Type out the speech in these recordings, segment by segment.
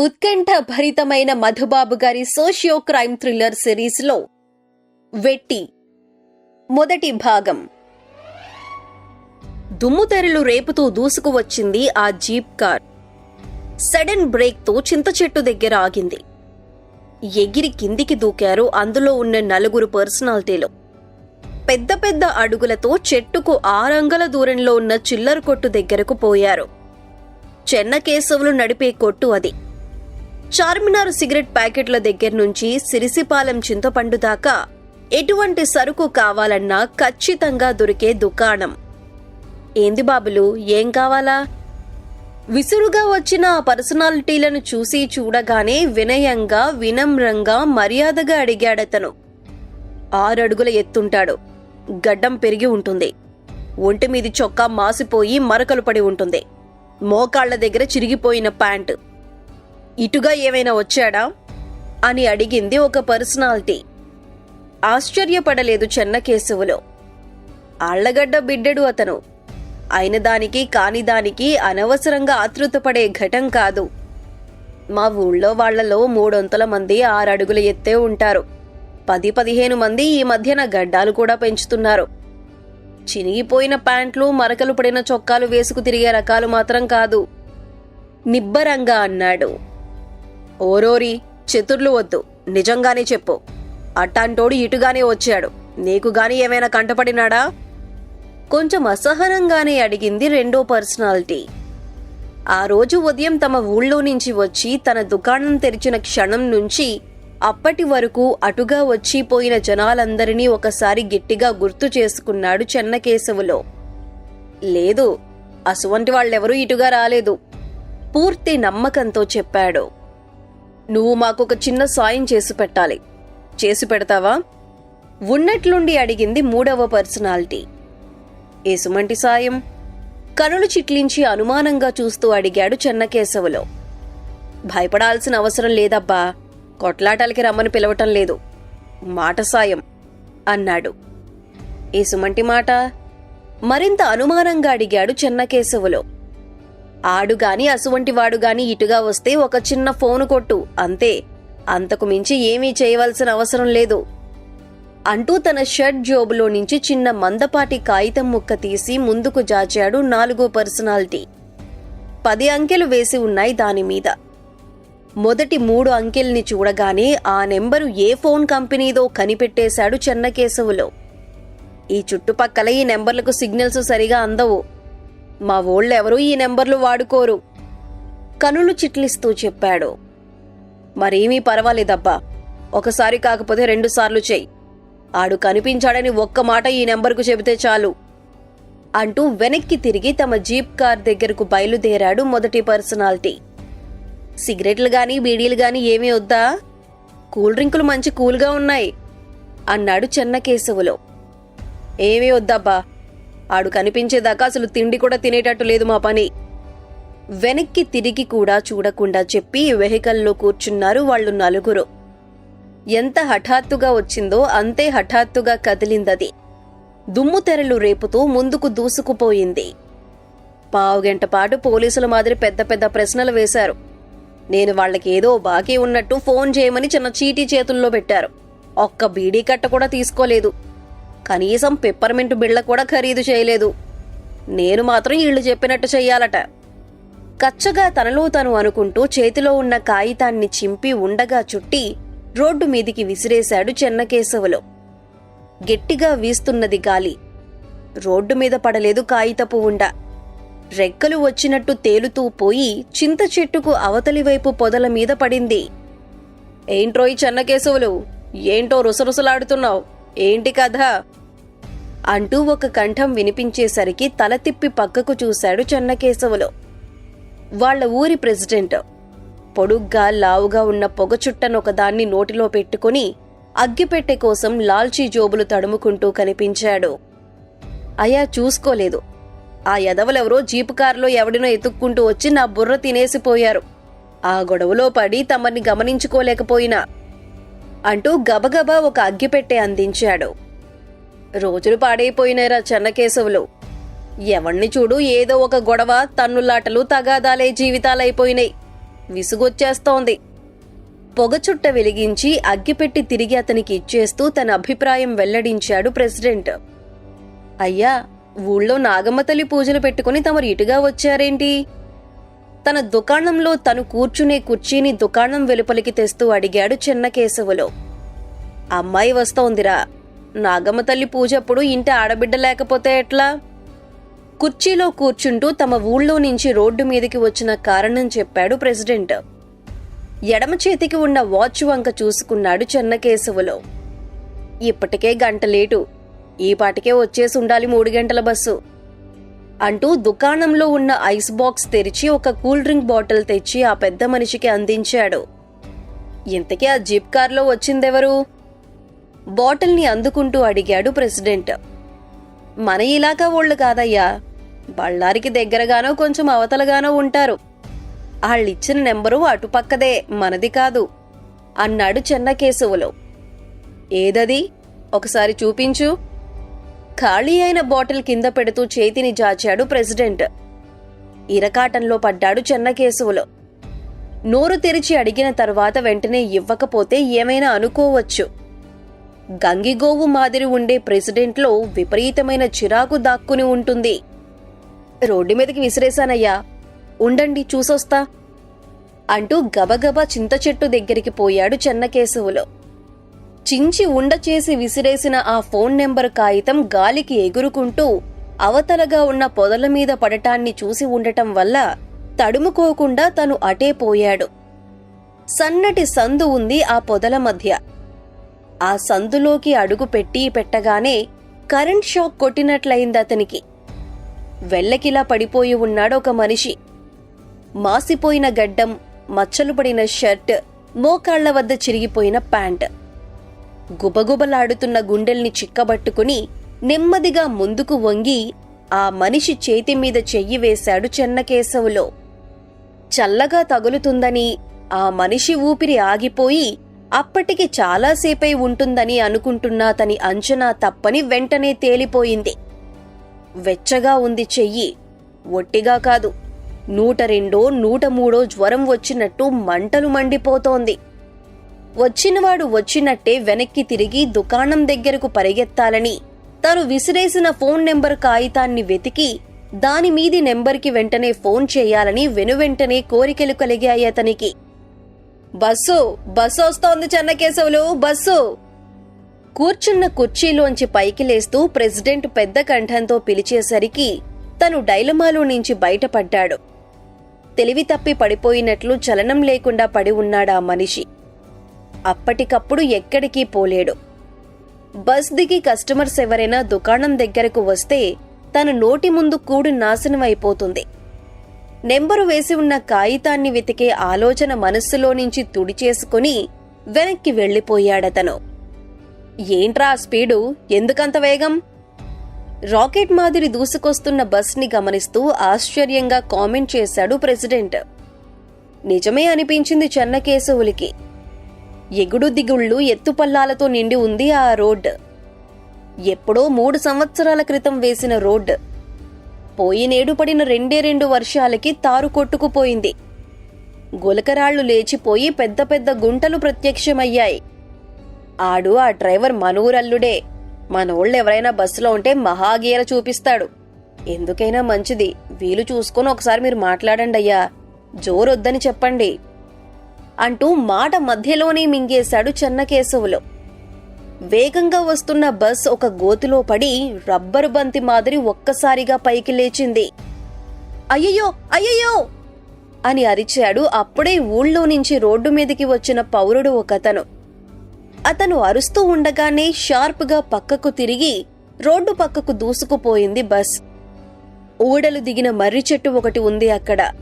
ఉత్కంఠ భరితమైన మధుబాబు గారి socio crime thriller సిరీస్లో వెట్టి. మొదటి భాగం. దుమ్ముతెరలు రేపుతూ దూసుకువచ్చింది ఆ జీప్ కార్. సడన్ బ్రేక్తో చింత చెట్టు దగ్గర ఆగింది. ఎగిరి కిందికి దూకారు అందులో ఉన్న నలుగురు పర్సనాలిటీలు. పెద్ద పెద్ద అడుగులతో చెట్టుకు ఆరంగల దూరంలో ఉన్న చిల్లర కొట్టు దగ్గరకు పోయారు. చెన్నకేశవులు నడిపే కొట్టు అది. చార్మినార్ సిగరెట్ ప్యాకెట్ల దగ్గర నుంచి సిరిసిపాలెం చింతపండు దాకా ఎటువంటి సరుకు కావాలన్నా ఖచ్చితంగా దొరికే దుకాణం. ఏంది బాబులు ఏం కావాలా? విసురుగా వచ్చిన ఆ పర్సనాలిటీలను చూసి చూడగానే వినయంగా వినమ్రంగా మర్యాదగా అడిగాడతను. ఆరడుగుల ఎత్తుంటాడు. గడ్డం పెరిగి ఉంటుంది. ఒంటి మీది చొక్కా మాసిపోయి మరకలు పడి ఉంటుంది. మోకాళ్ళ దగ్గర చిరిగిపోయిన ప్యాంటు. ఇటుగా ఏమైనా వచ్చాడా? అని అడిగింది ఒక పర్సనాలిటీ. ఆశ్చర్యపడలేదు చెన్నకేశవులో ఆళ్ళగడ్డ బిడ్డడు అతను. అయిన దానికి కాని దానికి అనవసరంగా ఆతృతపడే ఘటం కాదు. మా ఊళ్ళో వాళ్ళలో మూడొంతుల మంది ఆరడుగుల ఎత్తే ఉంటారు. పది పదిహేను మంది ఈ మధ్యన గడ్డాలు కూడా పెంచుతున్నారు. చినిగిపోయిన ప్యాంట్లు మరకలు పడిన చొక్కాలు వేసుకు తిరిగే రకాలు మాత్రం కాదు. నిబ్బరంగా అన్నాడు. ఓరోరి చతుర్లు వద్దు. నిజంగానే చెప్పు. అట్టాంటోడు ఇటుగానే వచ్చాడు. నీకు గాని ఏమైనా కంటపడినాడా? కొంచెం అసహనంగానే అడిగింది రెండో పర్సనాలిటీ. ఆ రోజు ఉదయం తమ ఊళ్ళో నుంచి వచ్చి తన దుకాణం తెరిచిన క్షణం నుంచి అప్పటి వరకు అటుగా వచ్చిపోయిన జనాలందరినీ ఒకసారి గట్టిగా గుర్తు చేసుకున్నాడు చెన్నకేశవులో. లేదు అసువంటి వాళ్ళెవరూ ఇటుగా రాలేదు. పూర్తి నమ్మకంతో చెప్పాడు. నువ్వు మాకొక చిన్న సాయం చేసి పెట్టాలి. చేసి పెడతావా? ఉన్నట్లుండి అడిగింది మూడవ పర్సనాలిటీ. ఏసుమంటి సాయం? కనులు చిట్లించి అనుమానంగా చూస్తూ అడిగాడు చెన్నకేశవులో. భయపడాల్సిన అవసరం లేదబ్బా. కొట్లాటాలకి రమ్మని పిలవటం లేదు. మాట సాయం అన్నాడు. ఏసుమంటి మాట? మరింత అనుమానంగా అడిగాడు చెన్నకేశవులో. ఆడుగాని అసువంటి వాడుగాని ఇటుగా వస్తే ఒక చిన్న ఫోను కొట్టు అంతే. అంతకు మించి ఏమీ చేయవలసిన అవసరం లేదు. అంటూ తన షర్ట్ జోబులో నుంచి చిన్న మందపాటి కాగితం ముక్క తీసి ముందుకు జాచాడు నాలుగో పర్సనాలిటీ. పది అంకెలు వేసి ఉన్నాయి దాని మీద. మొదటి మూడు అంకెల్ని చూడగానే ఆ నెంబరు ఏ ఫోన్ కంపెనీదో కనిపెట్టేశాడు చెన్నకేశవులో. ఈ చుట్టుపక్కల ఈ నెంబర్లకు సిగ్నల్స్ సరిగా అందవు. మా ఊళ్ళెవరూ ఈ నెంబర్లు వాడుకోరు. కనులు చిట్లిస్తూ చెప్పాడు. మరేమీ పర్వాలేదబ్బా. ఒకసారి కాకపోతే రెండుసార్లు చెయ్యి. ఆడు కనిపించాడని ఒక్క మాట ఈ నెంబర్కు చెబితే చాలు. అంటూ వెనక్కి తిరిగి తమ జీప్ కార్ దగ్గరకు బయలుదేరాడు మొదటి పర్సనాలిటీ. సిగరెట్లు గాని బీడీలు గాని ఏమీ వద్దా? కూల్ డ్రింకులు మంచి కూల్గా ఉన్నాయి అన్నాడు చెన్నకేశవులో. ఏమీ వద్దబ్బా. ఆడు కనిపించేదాకా అసలు తిండి కూడా తినేటట్టు లేదు మా పని. వెనక్కి తిరిగి కూడా చూడకుండా చెప్పి వెహికల్లో కూర్చున్నారు వాళ్ళు నలుగురు. ఎంత హఠాత్తుగా వచ్చిందో అంతే హఠాత్తుగా కదిలిందది. దుమ్ము తెరలు రేపుతూ ముందుకు దూసుకుపోయింది. పావుగంట పాటు పోలీసుల మాదిరి పెద్ద పెద్ద ప్రశ్నలు వేశారు. నేను వాళ్ళకి ఏదో బాకీ ఉన్నట్టు ఫోన్ చేయమని చిన్న చీటీ చేతుల్లో పెట్టారు. ఒక్క బీడీ కట్ట కూడా తీసుకోలేదు. కనీసం పెప్పర్మెంట్ బిళ్ళ కూడా ఖరీదు చేయలేదు. నేను మాత్రం వీళ్ళు చెప్పినట్టు చెయ్యాలట. కచ్చగా తనలో తను అనుకుంటూ చేతిలో ఉన్న కాగితాన్ని చింపి ఉండగా చుట్టి రోడ్డు మీదికి విసిరేశాడు చెన్నకేశవులో. గట్టిగా వీస్తున్నది గాలి. రోడ్డు మీద పడలేదు కాగితపు ఉండ. రెక్కలు వచ్చినట్టు తేలుతూ పోయి చింత చెట్టుకు అవతలి వైపు పొదల మీద పడింది. ఏంట్రోయ్ చెన్నకేశవులు? ఏంటో రుసరుసలాడుతున్నావు? ఏంటి కథ? అంటూ ఒక కంఠం వినిపించేసరికి తల తిప్పి పక్కకు చూశాడు చెన్నకేశవులు. వాళ్ళ ఊరి ప్రెసిడెంట్. పొడుగ్గా లావుగా ఉన్న పొగ చుట్టనొకదాన్ని నోటిలో పెట్టుకుని అగ్గిపెట్టె కోసం లాల్చీ జోబులు తడుముకుంటూ కనిపించాడు. అయా చూసుకోలేదు. ఆ ఎదవలెవరో జీపు కారులో ఎవడినో ఎతుక్కుంటూ వచ్చి నా బుర్ర తినేసిపోయారు. ఆ గొడవలో పడి తమని గమనించుకోలేకపోయినా. అంటూ గబగబా ఒక అగ్గిపెట్టె అందించాడు. రోజులు పాడైపోయినరా చెన్నకేశవులు. ఎవణ్ణి చూడు ఏదో ఒక గొడవ తన్నులాటలు తగాదాలే జీవితాలైపోయినాయి. విసుగొచ్చేస్తోంది. పొగచుట్ట వెలిగించి అగ్గిపెట్టి తిరిగి అతనికి ఇచ్చేస్తూ తన అభిప్రాయం వెల్లడించాడు ప్రెసిడెంట్. అయ్యా ఊళ్ళో నాగమ్మ తల్లి పూజలు పెట్టుకుని తమరు ఇటుగా వచ్చారేంటి? తన దుకాణంలో తను కూర్చునే కుర్చీని దుకాణం వెలుపలికి తెస్తూ అడిగాడు చెన్నకేశవులో అమ్మాయి వస్తోందిరా. నాగమ్మ తల్లి పూజప్పుడు ఇంటి ఆడబిడ్డ లేకపోతే ఎట్లా? కుర్చీలో కూర్చుంటూ తమ ఊళ్ళో నుంచి రోడ్డు మీదకి వచ్చిన కారణం చెప్పాడు ప్రెసిడెంట్. ఎడమ చేతికి ఉన్న వాచ్ వంక చూసుకున్నాడు చెన్నకేశవులో ఇప్పటికే గంట లేటు. ఈ పాటికే వచ్చేసి ఉండాలి మూడు గంటల బస్సు. అంటూ దుకాణంలో ఉన్న ఐస్ బాక్స్ తెరిచి ఒక కూల్ డ్రింక్ బాటిల్ తెచ్చి ఆ పెద్ద మనిషికి అందించాడు. ఇంతకీ ఆ జీప్ కార్లో వచ్చిందెవరు? బాటిల్ని అందుకుంటూ అడిగాడు ప్రెసిడెంట్. మన ఇలాకా వాళ్ళు కాదయ్యా. బళ్ళారికి దగ్గరగానో కొంచెం అవతలగానో ఉంటారు. వాళ్ళిచ్చిన నెంబరు అటుపక్కదే మనది కాదు అన్నాడు చెన్నకేశవులు. ఏదది? ఒకసారి చూపించు. ఖాళీ అయిన బాటిల్ కింద పెడుతూ చేతిని జాచాడు ప్రెసిడెంట్. ఇరకాటంలో పడ్డాడు చెన్నకేశవులు నోరు తెరిచి అడిగిన తర్వాత వెంటనే ఇవ్వకపోతే ఏమైనా అనుకోవచ్చు. గంగిగోవు మాదిరి ఉండే ప్రెసిడెంట్లో విపరీతమైన చిరాకు దాక్కుని ఉంటుంది. రోడ్డు మీదకి విసిరేశానయ్యా. ఉండండి చూసొస్తా. అంటూ గబగబా చింత చెట్టు దగ్గరికి పోయాడు చెన్నకేశవులు చించి ఉండ చేసి విసిరేసిన ఆ ఫోన్ నెంబర్ కాగితం గాలికి ఎగురుకుంటూ అవతలగా ఉన్న పొదల మీద పడటాన్ని చూసి ఉండటం వల్ల తడుముకోకుండా తను అటే పోయాడు. సన్నటి సందు ఉంది ఆ పొదల మధ్య. ఆ సందులోకి అడుగు పెట్టి పెట్టగానే కరెంట్ షాక్ కొట్టినట్లయింది అతనికి. వెల్లకిలా పడిపోయి ఉన్నాడు ఒక మనిషి. మాసిపోయిన గడ్డం మచ్చలు పడిన షర్ట్ మోకాళ్ళ వద్ద చిరిగిపోయిన ప్యాంట్. గుబగుబలాడుతున్న గుండెల్ని చిక్కబట్టుకుని నెమ్మదిగా ముందుకు వంగి ఆ మనిషి చేతి మీద చెయ్యి వేశాడు చెన్నకేశవులో. చల్లగా తగులుతుందని ఆ మనిషి ఊపిరి ఆగిపోయి అప్పటికి చాలాసేపై ఉంటుందని అనుకుంటున్న అతని అంచనా తప్పని వెంటనే తేలిపోయింది. వెచ్చగా ఉంది చెయ్యి. ఒట్టిగా కాదు. నూట రెండో నూట మూడో జ్వరం వచ్చినట్టు మంటలు మండిపోతోంది. వచ్చినవాడు వచ్చినట్టే వెనక్కి తిరిగి దుకాణం దగ్గరకు పరిగెత్తాలని. తను విసిరేసిన ఫోన్ నెంబర్ కాగితాన్ని వెతికి దాని మీది నెంబర్కి వెంటనే ఫోన్ చేయాలని వెనువెంటనే కోరికలు కలిగాయి అతనికి. బస్సు బస్సు వస్తోంది చెన్నకేశవులు బస్సు! కూర్చున్న కుర్చీలోంచి పైకి లేస్తూ ప్రెసిడెంట్ పెద్ద కంఠంతో పిలిచేసరికి తను డైలమాలో నుంచి బయటపడ్డాడు. తెలివి తప్పి పడిపోయినట్లు చలనం లేకుండా పడి ఉన్నాడా మనిషి. అప్పటికప్పుడు ఎక్కడికి పోలేడు. బస్ దిగి కస్టమర్స్ ఎవరైనా దుకాణం దగ్గరకు వస్తే తన నోటి ముందు కూడు నాశనం అయిపోతుంది నెంబరు వేసి ఉన్న కాగితాన్ని వెతికే ఆలోచన మనస్సులో నుంచి తుడిచేసుకుని వెనక్కి వెళ్ళిపోయాడతను ఏంట్రా స్పీడు? ఎందుకంత వేగం? రాకెట్ మాదిరి దూసుకొస్తున్న బస్ని గమనిస్తూ ఆశ్చర్యంగా కామెంట్ చేశాడు ప్రెసిడెంట్. నిజమే అనిపించింది చెన్నకేశవులకి. ఎగుడు దిగుళ్ళు ఎత్తుపల్లాలతో నిండి ఉంది ఆ రోడ్. ఎప్పుడో మూడు సంవత్సరాల క్రితం వేసిన రోడ్. పోయినేడు పడిన రెండే రెండు వర్షాలకి తారు కొట్టుకుపోయింది. గులకరాళ్ళు లేచిపోయి పెద్ద పెద్ద గుంటలు ప్రత్యక్షమయ్యాయి. ఆడు ఆ డ్రైవర్ మనూరల్లుడే. మనోళ్ళెవరైనా బస్సులో ఉంటే మహాగీర చూపిస్తాడు. ఎందుకైనా మంచిది. వీలు చూసుకొని ఒకసారి మీరు మాట్లాడండి అయ్యా జోరొద్దని చెప్పండి. అంటూ మాట మధ్యలోనే మింగేశాడు చెన్నకేశవులు. వేగంగా వస్తున్న బస్ ఒక గోతిలో పడి రబ్బరు బంతి మాదిరి ఒక్కసారిగా పైకి లేచింది. అయ్యయ్యో అయ్యయ్యో! అని అరిచాడు అప్పుడే ఊళ్ళో నుంచి రోడ్డు మీదకి వచ్చిన పౌరుడు ఒకతను. అతను అరుస్తూ ఉండగానే షార్ప్గా పక్కకు తిరిగి రోడ్డు పక్కకు దూసుకుపోయింది బస్. ఊడలు దిగిన మర్రి చెట్టు ఒకటి ఉంది అక్కడ.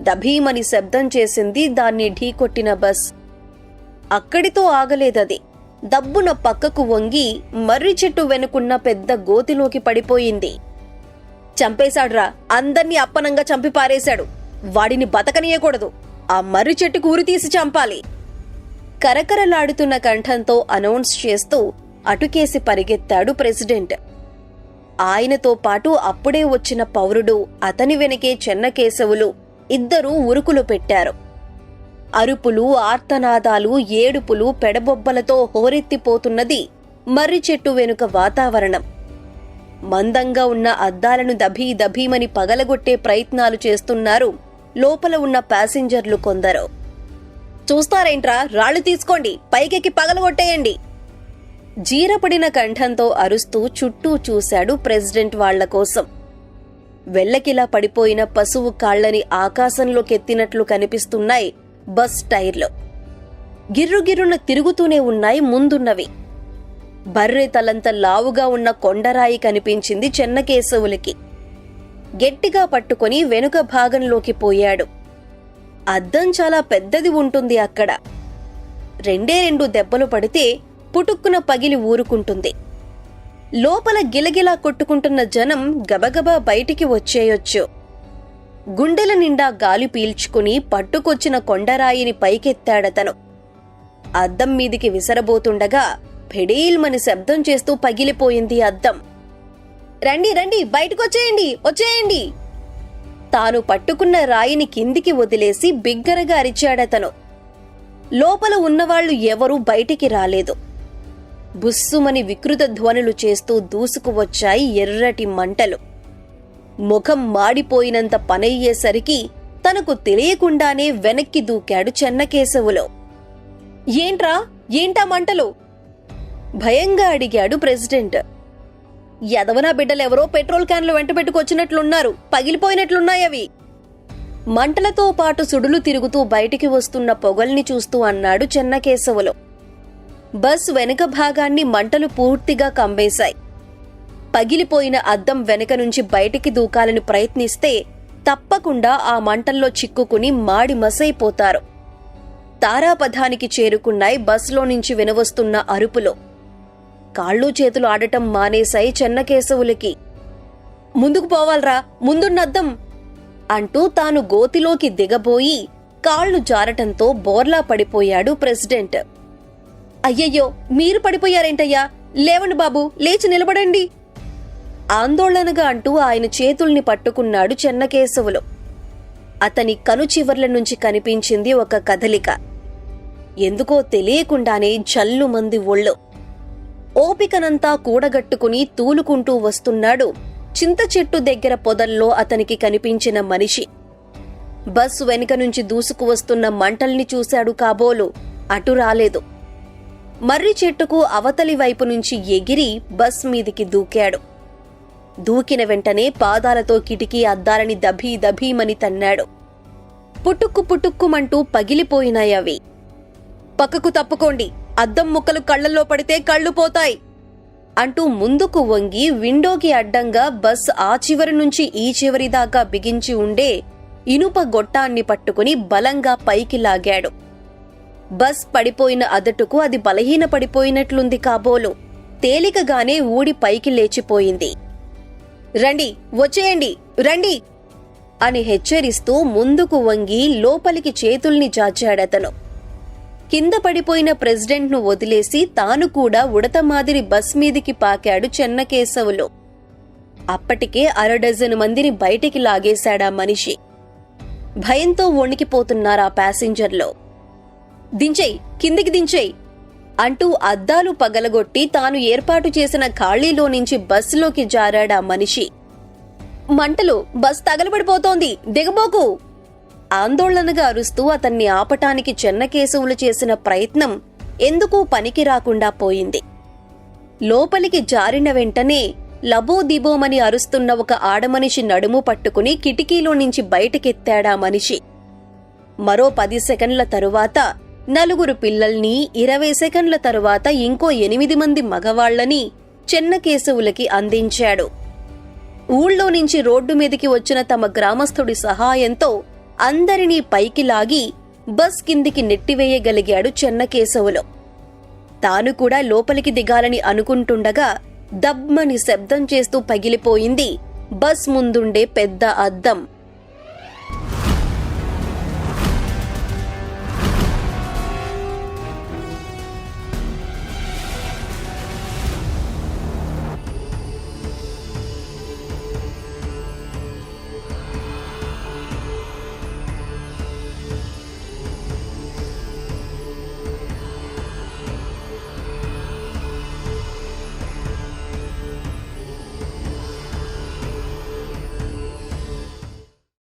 దభీమని శబ్దం చేసింది దాన్ని ఢీకొట్టిన బస్. అక్కడితో ఆగలేదది. దబ్బున పక్కకు వంగి మర్రి చెట్టు వెనుకున్న పెద్ద గోతిలోకి పడిపోయింది. చంపేశాడ్రా అందర్నీ అప్పనంగా చంపి పారేశాడు వాడిని బతకనీయకూడదు. ఆ మర్రి చెట్టుకు ఉరి తీసి చంపాలి. కరకరలాడుతున్న కంఠంతో అనౌన్స్ చేస్తూ అటుకేసి పరిగెత్తాడు ప్రెసిడెంట్. ఆయనతో పాటు అప్పుడే వచ్చిన పౌరుడు అతని వెనకే చెన్నకేశవులు ఇద్దరూ ఉరుకులు పెట్టారు. అరుపులు ఆర్తనాదాలు ఏడుపులు పెడబొబ్బలతో హోరెత్తిపోతున్నది మర్రి చెట్టు వెనుక వాతావరణం. మందంగా ఉన్న అద్దాలను దభీ దభీమని పగలగొట్టే ప్రయత్నాలు చేస్తున్నారు లోపల ఉన్న ప్యాసింజర్లు కొందరు. చూస్తారేంట్రా? రాళ్ళు తీసుకోండి. పైకెక్కి పగలగొట్టేయండి. జీరపడిన కంఠంతో అరుస్తూ చుట్టూ చూశాడు ప్రెసిడెంట్ వాళ్ళ కోసం. వెల్లకిలా పడిపోయిన పశువు కాళ్ళని ఆకాశంలోకెత్తినట్లు కనిపిస్తున్నాయి బస్ టైర్లు. గిర్రుగిర్రున తిరుగుతూనే ఉన్నాయి ముందున్నవి. బర్రె తలంత లావుగా ఉన్న కొండరాయి కనిపించింది చెన్నకేశవులకి. గట్టిగా పట్టుకొని వెనుక భాగంలోకి పోయాడు. అద్దం చాలా పెద్దది ఉంటుంది అక్కడ. రెండే రెండు దెబ్బలు పడితే పుటుక్కున పగిలి ఊరుకుంటుంది. లోపల గిలగిలా కొట్టుకుంటున్న జనం గబగబా బయటికి వచ్చేయొచ్చు. గుండెల నిండా గాలి పీల్చుకుని పట్టుకొచ్చిన కొండరాయిని పైకెత్తాడతను. అద్దం మీదికి విసరబోతుండగా ఫెడీల్మని శబ్దం చేస్తూ పగిలిపోయింది అద్దం. రండి రండి బయటకొచ్చేయండి వచ్చేయండి. తాను పట్టుకున్న రాయిని కిందికి వదిలేసి బిగ్గరగా అరిచాడతను. లోపల ఉన్నవాళ్ళు ఎవరూ బయటికి రాలేదు. బుస్సుమని వికృత ధ్వనులు చేస్తూ దూసుకువచ్చాయి ఎర్రటి మంటలు. ముఖం మాడిపోయినంత పనయ్యేసరికి తనకు తెలియకుండానే వెనక్కి దూకాడు చెన్నకేశవులో. ఏంట్రా? ఏంటా మంటలు? భయంగా అడిగాడు ప్రెసిడెంట్. యదవనా బిడ్డలెవరో పెట్రోల్ క్యాన్లు వెంట పెట్టుకొచ్చినట్లున్నారు. పగిలిపోయినట్లున్నాయవి మంటలతో పాటు సుడులు తిరుగుతూ బయటికి వస్తున్న పొగల్ని చూస్తూ అన్నాడు చెన్నకేశవులు. బస్ వెనుక భాగాన్ని మంటలు పూర్తిగా కమ్మేశాయి పగిలిపోయిన అద్దం వెనక నుంచి బయటికి దూకాలని ప్రయత్నిస్తే తప్పకుండా ఆ మంటల్లో చిక్కుకుని మాడి మసైపోతారు. తారాపథానికి చేరుకున్నాయి బస్సులో నుంచి వినవస్తున్న అరుపులు. కాళ్ళు చేతులు ఆడటం మానేశాయి చెన్నకేశవులకి. ముందుకు పోవాలరా ముందున్నద్దం అంటూ తాను గోతిలోకి దిగబోయి కాళ్ళు జారటంతో బోర్లా పడిపోయాడు ప్రెసిడెంట్. అయ్యయ్యో మీరు పడిపోయారేంటయ్యా? లేవండి బాబు లేచి నిలబడండి. ఆందోళనగా అంటూ ఆయన చేతుల్ని పట్టుకున్నాడు చెన్నకేశవులు. అతని కనుచివర్ల నుంచి కనిపించింది ఒక కదలిక. ఎందుకో తెలియకుండానే జల్లుమంది ఒళ్ళు. ఓపికనంతా కూడగట్టుకుని తూలుకుంటూ వస్తున్నాడు చింత చెట్టు దగ్గర పొదల్లో అతనికి కనిపించిన మనిషి. బస్సు వెనుక నుంచి దూసుకు వస్తున్న మంటల్ని చూశాడు కాబోలు. అటు రాలేదు. మర్రి చెట్టుకు అవతలి వైపు నుంచి ఎగిరి బస్ మీదికి దూకాడు. దూకిన వెంటనే పాదాలతో కిటికీ అద్దాలని దభీ దభీమని తన్నాడు. పుట్టుక్కు పుట్టుక్కుమంటూ పగిలిపోయినాయవి పక్కకు తప్పుకోండి అద్దం ముక్కలు కళ్ళల్లో పడితే కళ్ళు పోతాయి అంటూ ముందుకు వంగి విండోకి అడ్డంగా బస్ ఆ చివరి నుంచి ఈ చివరి దాకా బిగించి ఉండే ఇనుప గొట్టాన్ని పట్టుకుని బలంగా పైకి లాగాడు. బస్ పడిపోయిన అదటుకు అది బలహీన పడిపోయినట్లుంది కాబోలు. తేలికగానే ఊడి పైకి లేచిపోయింది. రండి వచ్చేయండి రండి అని హెచ్చరిస్తూ ముందుకు వంగి లోపలికి చేతుల్ని జాచాడతను. కింద పడిపోయిన ప్రెసిడెంట్ను వదిలేసి తాను కూడా ఉడత మాదిరి బస్ మీదికి పాకాడు చెన్నకేశవులు. అప్పటికే అరడజను మందిని బయటికి లాగేశాడా మనిషి. భయంతో వణికిపోతున్నారా ప్యాసింజర్లో. దించేయ్ కిందికి దించేయ్ అంటూ అద్దాలు పగలగొట్టి తాను ఏర్పాటు చేసిన ఖాళీలో నుంచి బస్సులోకి జారాడా మనిషి. మంటలు బస్ తగలబడిపోతోంది దిగబోకు! ఆందోళనగా అరుస్తూ అతన్ని ఆపటానికి చెన్నకేశవులు చేసిన ప్రయత్నం ఎందుకూ పనికి రాకుండా పోయింది. లోపలికి జారిన వెంటనే లబో దిబోమని అరుస్తున్న ఒక ఆడమనిషి నడుము పట్టుకుని కిటికీలో నుంచి బయటకెత్తాడా మనిషి. మరో పది సెకండ్ల తరువాత నలుగురు పిల్లల్ని ఇరవై సెకండ్ల తరువాత ఇంకో ఎనిమిది మంది మగవాళ్ళని చెన్నకేశవులకి అందించాడు. ఊళ్ళో నుంచి రోడ్డు మీదికి వచ్చిన తమ గ్రామస్థుడి సహాయంతో అందరినీ పైకి లాగి బస్ కిందికి నెట్టివేయగలిగాడు చెన్నకేశవులు తాను కూడా లోపలికి దిగాలని అనుకుంటుండగా దబ్మని శబ్దం చేస్తూ పగిలిపోయింది. బస్ ముందుండే పెద్ద అద్దం.